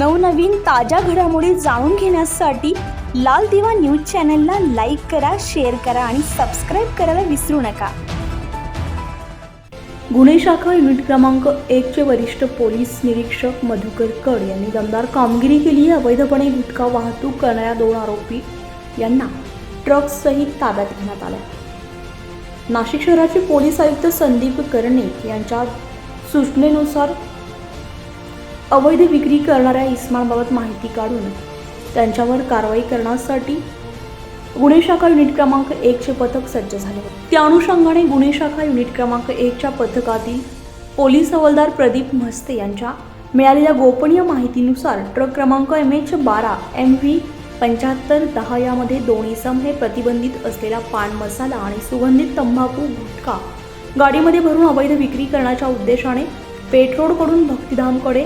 नवनवीन ताज्या घडामोडी जाणून घेण्यासाठी लाल दिवा न्यूज चॅनलला लाईक करा शेअर करा आणि सबस्क्राईब करायला विसरू नका. गुन्हे शाखा युनिट क्रमांक एकचे वरिष्ठ पोलीस निरीक्षक मधुकर कड यांनी दमदार कामगिरी केली. अवैधपणे गुटखा वाहतूक करणाऱ्या दोन आरोपी यांना ट्रकसहित ताब्यात घेण्यात आलं. नाशिक शहराचे पोलीस आयुक्त संदीप कर्णिक यांच्या सूचनेनुसार अवैध विक्री करणाऱ्या इस्मांबाबत माहिती काढून त्यांच्यावर कारवाई करण्यासाठी गुन्हे शाखा युनिट क्रमांक एकचे पथक सज्ज झाले. होते त्या अनुषंगाने गुन्हे शाखा युनिट क्रमांक एकच्या पथकातील पोलीस हवालदार प्रदीप म्हस्ते यांच्या मिळालेल्या गोपनीय माहितीनुसार ट्रक क्रमांक एम एच बारा एम व्ही पंच्याहत्तर दहा यामध्ये दोन्ही सम हे प्रतिबंधित असलेला पान मसाला आणि सुगंधित तंबाखू गुटखा गाडीमध्ये भरून अवैध विक्री करण्याच्या उद्देशाने पेट्रोलकडून भक्तिधामकडे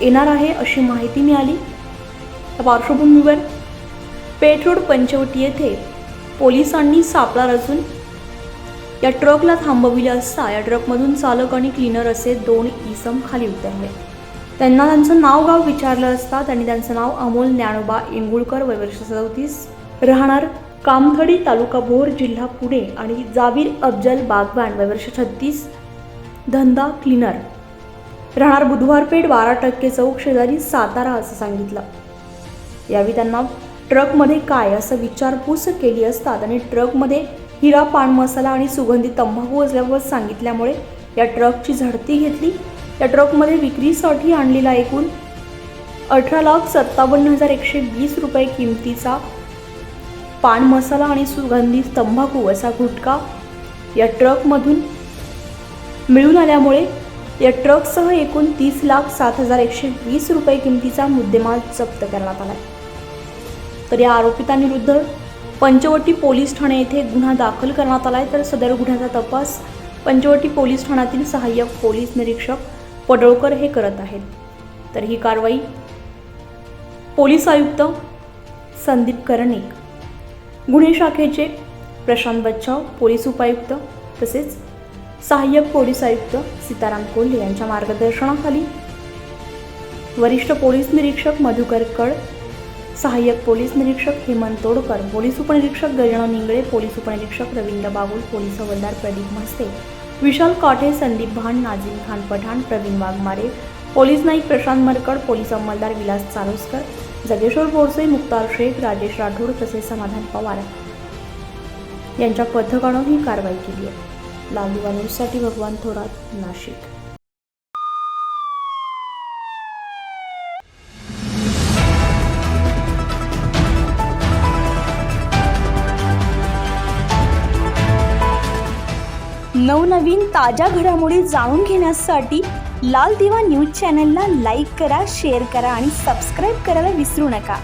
येणार आहे अशी माहिती मिळाली. त्या पार्श्वभूमीवर पेठ रोड पंचवटी येथे पोलिसांनी सापळा रचून या ट्रकला थांबविले असता या ट्रकमधून चालक आणि क्लीनर असे दोन इसम खाली उतरले. त्यांना त्यांचं नाव गाव विचारलं असता त्यांनी त्यांचं नाव अमोल ज्ञानोबा इंगुळकर वय वर्ष राहणार कामथडी तालुका भोर जिल्हा पुणे आणि जावीर अफजल बागवान वय वर्ष छत्तीस धंदा क्लीनर. राहणार बुधवारपेठ बारा टक्के चौक शेजारी सातारा असं सांगितलं. यावेळी त्यांना ट्रकमध्ये काय असं विचारपूस केली असता त्यांनी ट्रकमध्ये हिरा पान मसाला आणि सुगंधित तंबाखू असल्याबाबत सांगितल्यामुळे या ट्रकची झडती घेतली. या ट्रकमध्ये विक्रीसाठी आणलेला एकूण अठरा लाख सत्तावन्न हजार एकशे वीस रुपये किमतीचा पान मसाला आणि सुगंधी तंबाखू असा गुटखा या ट्रकमधून मिळून आल्यामुळे या ट्रकसह एकूण तीस लाख सात हजार एकशे वीस रुपये किमतीचा मुद्देमाल जप्त करण्यात आला तर या आरोपितांविरुद्ध पंचवटी पोलीस ठाणे येथे गुन्हा दाखल करण्यात आला आहे तर सदर गुन्ह्याचा तपास पंचवटी पोलीस ठाण्यातील सहाय्यक पोलीस निरीक्षक पडळकर हे करत आहेत. तर ही कारवाई पोलीस आयुक्त संदीप कर्णिक गुन्हे शाखेचे प्रशांत बच्चाव पोलीस उपायुक्त तसेच सहाय्यक पोलीस आयुक्त सीताराम कोल्हे यांच्या मार्गदर्शनाखाली. वरिष्ठ पोलीस निरीक्षक मधुकर कड सहाय्यक पोलीस निरीक्षक हेमंत तोडकर पोलीस उपनिरीक्षक गजानन निंगळे पोलीस उपनिरीक्षक रवींद्र बागुल पोलीस हवालदार प्रदीप म्हस्ते विशाल काठे संदीप भान नाझीम खान पठाण प्रवीण वाघमारे पोलीस नाईक प्रशांत मरकड पोलीस अंमलदार विलास चारोस्कर जगेश्वर बोरसे मुक्तार शेख राजेश राठोड तसेच समाधान पवार यांच्या पथकानं ही कारवाई केली आहे. लालदिवा न्यूजसाठी भगवान थोरात नाशिक. नवनवीन ताज्या घडामोडी जाणून घेण्यासाठी लाल दिवा न्यूज चॅनलला लाईक करा शेअर करा आणि सबस्क्राईब करायला विसरू नका.